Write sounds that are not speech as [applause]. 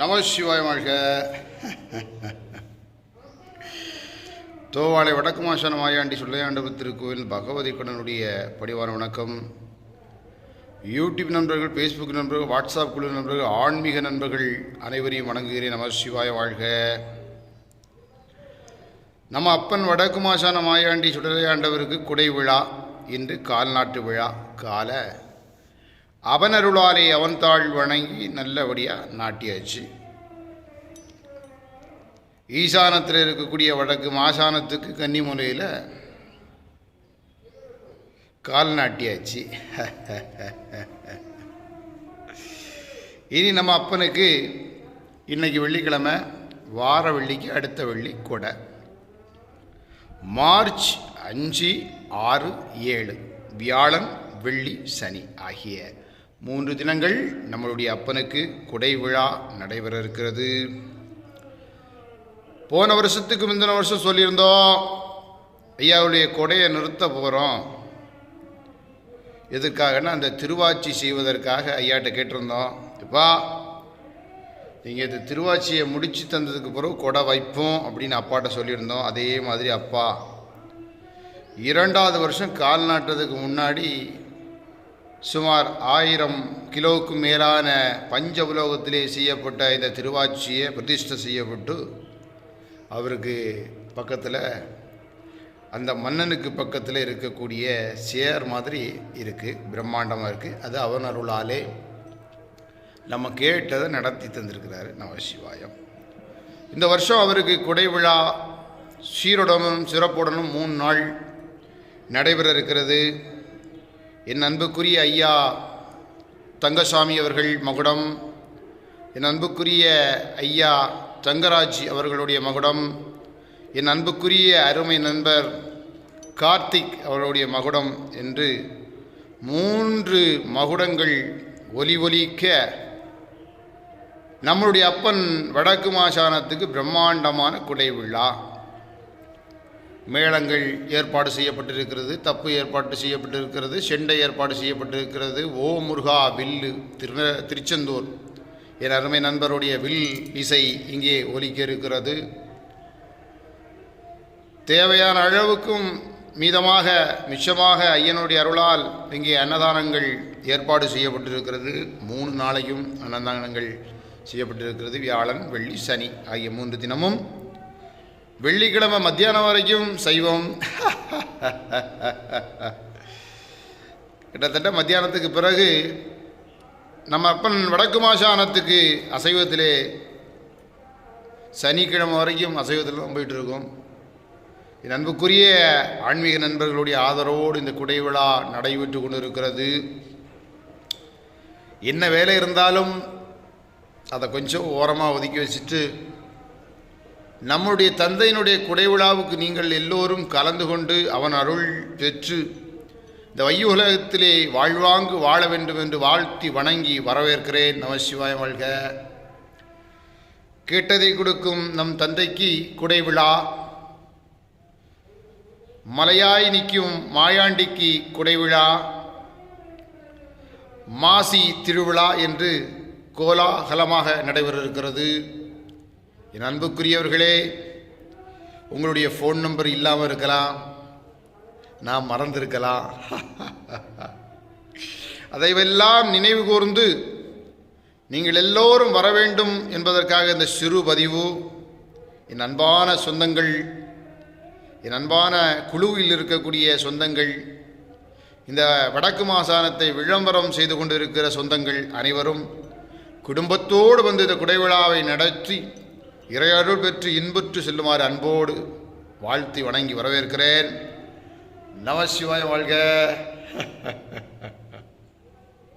நம சிவாய் வாழ்க தோவாளை வடக்கு மாசான மாயாண்டி சுள்ளையாண்டவர் திருக்கோவில் பகவதி கடனுடைய படிவான வணக்கம். யூடியூப் நண்பர்கள் ஃபேஸ்புக் நண்பர்கள் வாட்ஸ்அப் குழு நண்பர்கள் ஆன்மீக நண்பர்கள் அனைவரையும் வணங்குகிறேன். நம சிவாய வாழ்க. நம்ம அப்பன் வடக்கு மாசான மாயாண்டி சுடலையாண்டவருக்கு குடை விழா இன்று கால்நாட்டு விழா. கால அவனருளாலே அவன் தாழ் வணங்கி நல்லபடியாக நாட்டியாச்சு. ஈசானத்தில் இருக்கக்கூடிய வடக்கு மாசானத்துக்கு கன்னிமுலையில் கால் நாட்டியாச்சு. இனி நம்ம அப்பனுக்கு இன்னைக்கு வெள்ளிக்கிழமை வார வெள்ளிக்கு அடுத்த வெள்ளி கொடை. மார்ச் அஞ்சு ஆறு ஏழு வியாழன் வெள்ளி சனி ஆகிய மூன்று தினங்கள் நம்மளுடைய அப்பனுக்கு குடை விழா நடைபெற இருக்கிறது போன வருஷத்துக்கு முந்தின வருஷம் சொல்லியிருந்தோம் ஐயாவுடைய கொடையை நிறுத்த போகிறோம் எதுக்காகன்னா அந்த திருவாட்சி செய்வதற்காக ஐயாட்ட கேட்டிருந்தோம். இப்பா நீங்கள் இந்த திருவாச்சியை முடித்து தந்ததுக்கு பிறகு கொடை வைப்போம் அப்படின்னு அப்பாட்ட சொல்லியிருந்தோம். அதே மாதிரி அப்பா. இரண்டாவது வருஷம் கால் நாட்டுறதுக்கு முன்னாடி சுமார் ஆயிரம் கிலோவுக்கு மேலான பஞ்ச உலோகத்திலே செய்யப்பட்ட இந்த திருவாட்சியை பிரதிஷ்டை செய்யப்பட்டு அவருக்கு பக்கத்தில் அந்த மன்னனுக்கு பக்கத்தில் இருக்கக்கூடிய சேர் மாதிரி இருக்குது பிரம்மாண்டமாக இருக்குது அது அவன் அருளாலே நம்ம கேட்டதை நடத்தி தந்திருக்கிறாரு நமசிவாயம் இந்த வருஷம் அவருக்கு குடை விழா சீருடனும் சிறப்புடனும் மூணு நாள் நடைபெற இருக்கிறது. என் அன்புக்குரிய ஐயா தங்கசாமி அவர்கள் மகுடம் என் அன்புக்குரிய ஐயா தங்கராஜ் அவர்களுடைய மகுடம் என் அன்புக்குரிய அருமை நண்பர் கார்த்திக் அவர்களுடைய மகுடம் என்று மூன்று மகுடங்கள் ஒலி ஒலிக்க நம்மளுடைய அப்பன் வடக்கு மாசானத்துக்கு பிரம்மாண்டமான குடை விழா மேளங்கள் ஏற்பாடு செய்யப்பட்டிருக்கிறது தப்பு ஏற்பாடு செய்யப்பட்டிருக்கிறது செண்டை ஏற்பாடு செய்யப்பட்டிருக்கிறது. ஓ முருகா வில்லு திரு திருச்செந்தூர் என் அருமை நண்பருடைய வில் இசை இங்கே ஒலிக்க இருக்கிறது தேவையான அளவுக்கும் மீதமாக மிச்சமாக ஐயனுடைய அருளால் இங்கே அன்னதானங்கள் ஏற்பாடு செய்யப்பட்டிருக்கிறது. மூணு நாளையும் அன்னதானங்கள் செய்யப்பட்டிருக்கிறது. வியாழன் வெள்ளி சனி ஆகிய மூன்று தினமும் வெள்ளிக்கிழமை மத்தியானம் வரைக்கும் சைவம் கிட்டத்தட்ட மத்தியானத்துக்கு பிறகு நம்ம அப்பன் வடக்கு மாசானத்துக்கு அசைவத்திலே சனிக்கிழமை வரைக்கும் அசைவத்தில் தான் போயிட்டு இருக்கோம் என் அன்புக்குரிய ஆன்மீக நண்பர்களுடைய ஆதரவோடு இந்த குடை விழா நடைபெற்று கொண்டு இருக்கிறது என்ன வேலை இருந்தாலும் அதை கொஞ்சம் ஓரமாக ஒதுக்கி வச்சுட்டு நம்முடைய தந்தையினுடைய குடை விழாவுக்கு நீங்கள் எல்லோரும் கலந்து கொண்டு அவன் அருள் பெற்று இந்த வையுலகத்திலே வாழ்வாங்கு வாழ வேண்டும் என்று வாழ்த்தி வணங்கி வரவேற்கிறேன். நமசிவாய வாழ்க. கேட்டதை கொடுக்கும் நம் தந்தைக்கு குடை விழா மலையாய் நிற்கும் மாயாண்டிக்கு குடை விழா மாசி திருவிழா என்று கோலாகலமாக நடைபெற இருக்கிறது என் அன்புக்குரியவர்களே உங்களுடைய ஃபோன் நம்பர் இல்லாமல் இருக்கலாம். நான் மறந்திருக்கலாம். [laughs] அதைவெல்லாம் நினைவு கூர்ந்து நீங்கள் எல்லோரும் வர வேண்டும் என்பதற்காக இந்த சிறு பதிவு என் அன்பான சொந்தங்கள் என் அன்பான குழுவில் இருக்கக்கூடிய சொந்தங்கள் இந்த வடக்கு மாசானத்தை விளம்பரம் செய்து கொண்டிருக்கிற சொந்தங்கள் அனைவரும் குடும்பத்தோடு வந்து இந்த குடைவிழாவை நடத்தி இறையருள் பெற்று இன்புற்று செல்லுமாறு அன்போடு வாழ்த்தி வணங்கி வரவேற்கிறேன். நமசிவாய வாழ்க. [laughs]